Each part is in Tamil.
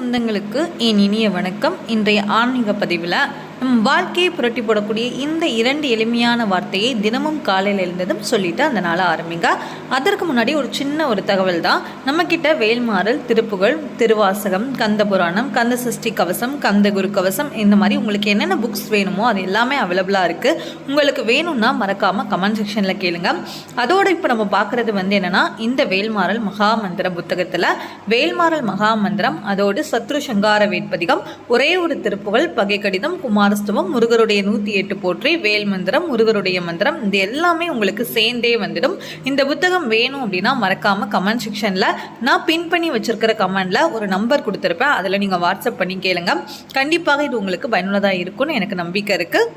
சொந்தங்களுக்கு என் இனிய வணக்கம். இன்றைய ஆன்மீக பதிவில் நம் வாழ்க்கையை புரட்டி போடக்கூடிய இந்த இரண்டு எளிமையான வார்த்தையை தினமும் காலையில் எழுந்ததும் சொல்லிட்டு அந்த நாளை ஆரம்பிங்க. அதற்கு முன்னாடி ஒரு சின்ன ஒரு தகவல் தான். நம்மக்கிட்ட வேல்மாறல் திருப்புகழ் திருவாசகம் கந்த புராணம் கந்த சஷ்டி கவசம் கந்த குரு கவசம் இந்த மாதிரி உங்களுக்கு என்னென்ன புக்ஸ் வேணுமோ அது எல்லாமே அவைலபிளாக இருக்குது உங்களுக்கு வேணும்னா மறக்காமல் கமெண்ட் செக்ஷனில் கேளுங்க. அதோடு இப்போ நம்ம பார்க்குறது வந்து என்னென்னா இந்த வேல்மாறல் மகாமந்திர புத்தகத்தில் வேல்மாறல் மகாமந்திரம் அதோடு சத்ரு சங்கார வேட்பதிகம் ஒரே ஒரு திருப்புகள் பகை கடிதம் குமார் குமாரஸ்தவம் முருகருடைய நூற்றி எட்டு போற்றி வேல் மந்திரம் முருகருடைய மந்திரம் இது எல்லாமே உங்களுக்கு சேர்ந்தே வந்துடும். இந்த புத்தகம் வேணும் அப்படின்னா மறக்காமல் கமெண்ட் செக்ஷனில் நான் பின் பண்ணி வச்சிருக்கிற கமெண்டில் ஒரு நம்பர் கொடுத்துருப்பேன். அதில் நீங்கள் வாட்ஸ்அப் பண்ணி கேளுங்க. கண்டிப்பாக இது உங்களுக்கு பயனுள்ளதாக இருக்கும்னு எனக்கு நம்பிக்கை இருக்குது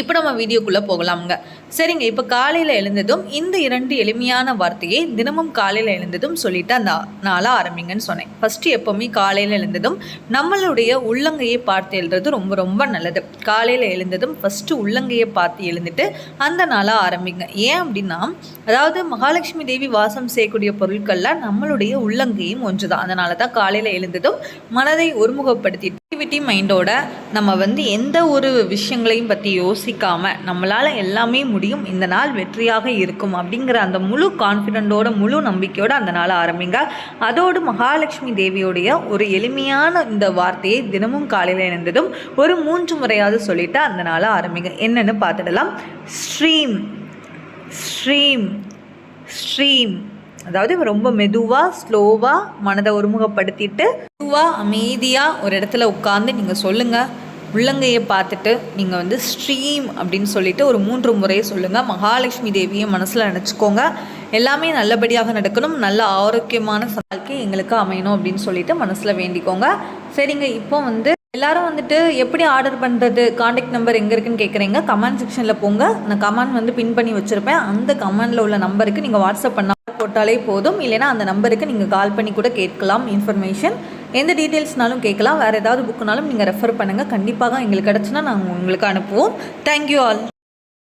இப்போ நம்ம வீடியோக்குள்ளே போகலாமுங்க. சரிங்க இப்போ காலையில் எழுந்ததும் இந்த இரண்டு எளிமையான வார்த்தையை தினமும் காலையில் எழுந்ததும் சொல்லிட்டு அந்த நாளாக ஆரம்பிங்கன்னு சொன்னேன். ஃபஸ்ட்டு எப்போவுமே காலையில் எழுந்ததும் நம்மளுடைய உள்ளங்கையை பார்த்து எழுதுறது ரொம்ப ரொம்ப நல்லது. காலையில் எழுந்ததும் ஃபஸ்ட்டு உள்ளங்கையை பார்த்து எழுந்துட்டு அந்த நாளாக ஆரம்பிங்க. ஏன் அப்படின்னா அதாவது மகாலட்சுமி தேவி வாசம் செய்யக்கூடிய பொருட்களில் நம்மளுடைய உள்ளங்கையும் ஒன்று தான் அதனால தான் காலையில் எழுந்ததும் மனதை ஒருமுகப்படுத்தி ஆக்டிவிட்டி மைண்டோட நம்ம வந்து எந்த ஒரு விஷயங்களையும் பற்றி யோசிக்காமல் நம்மளால் எல்லாமே முடியும் இந்த நாள் வெற்றியாக இருக்கும் அப்படிங்கிற அந்த முழு கான்ஃபிடென்ட்டோட முழு நம்பிக்கையோடு அந்த நாளை ஆரம்பிங்க. அதோடு மகாலட்சுமி தேவியோடைய ஒரு எளிமையான இந்த வார்த்தையை தினமும் காலையில் இணைந்ததும் ஒரு மூன்று முறையாவது சொல்லிவிட்டு அந்த நாளை ஆரம்பிங்க. என்னென்னு பார்த்துடலாம். ஸ்ட்ரீம் ஸ்ட்ரீம் ஸ்ட்ரீம் அதாவது ரொம்ப மெதுவாக ஸ்லோவாக மனதை ஒருமுகப்படுத்திட்டு மெதுவாக அமைதியாக ஒரு இடத்துல உட்காந்து நீங்கள் சொல்லுங்கள் உள்ளங்கையை பார்த்துட்டு நீங்கள் வந்து ஸ்ட்ரீம் அப்படின்னு சொல்லிட்டு ஒரு மூன்று முறையை சொல்லுங்கள் மகாலட்சுமி தேவியை மனசில் நினச்சிக்கோங்க. எல்லாமே நல்லபடியாக நடக்கணும். நல்ல ஆரோக்கியமான வாழ்க்கை எங்களுக்கு அமையணும் அப்படின்னு சொல்லிட்டு மனசில் வேண்டிக்கோங்க. சரிங்க இப்போ வந்து எல்லாரும் வந்துட்டு எப்படி ஆர்டர் பண்ணுறது காண்டாக்ட் நம்பர் எங்கே இருக்குன்னு கேட்குறீங்க கமெண்ட் செக்ஷனில் போங்க. நான் கமெண்ட் வந்து பின் பண்ணி வச்சுருப்பேன். அந்த கமெண்டில் உள்ள நம்பருக்கு நீங்கள் வாட்ஸ்அப் பண்ண போட்டாலே போதும். இல்லைனா அந்த நம்பருக்கு நீங்கள் கால் பண்ணி கூட கேட்கலாம் இன்ஃபர்மேஷன் எந்த டீட்டெயில்ஸ்னாலும் கேட்கலாம். வேறு ஏதாவது புக்குனாலும் நீங்கள் ரெஃபர் பண்ணுங்கள் கண்டிப்பாக எங்களுக்கு கிடச்சுன்னா நாங்கள் உங்களுக்கு அனுப்புவோம். Thank you all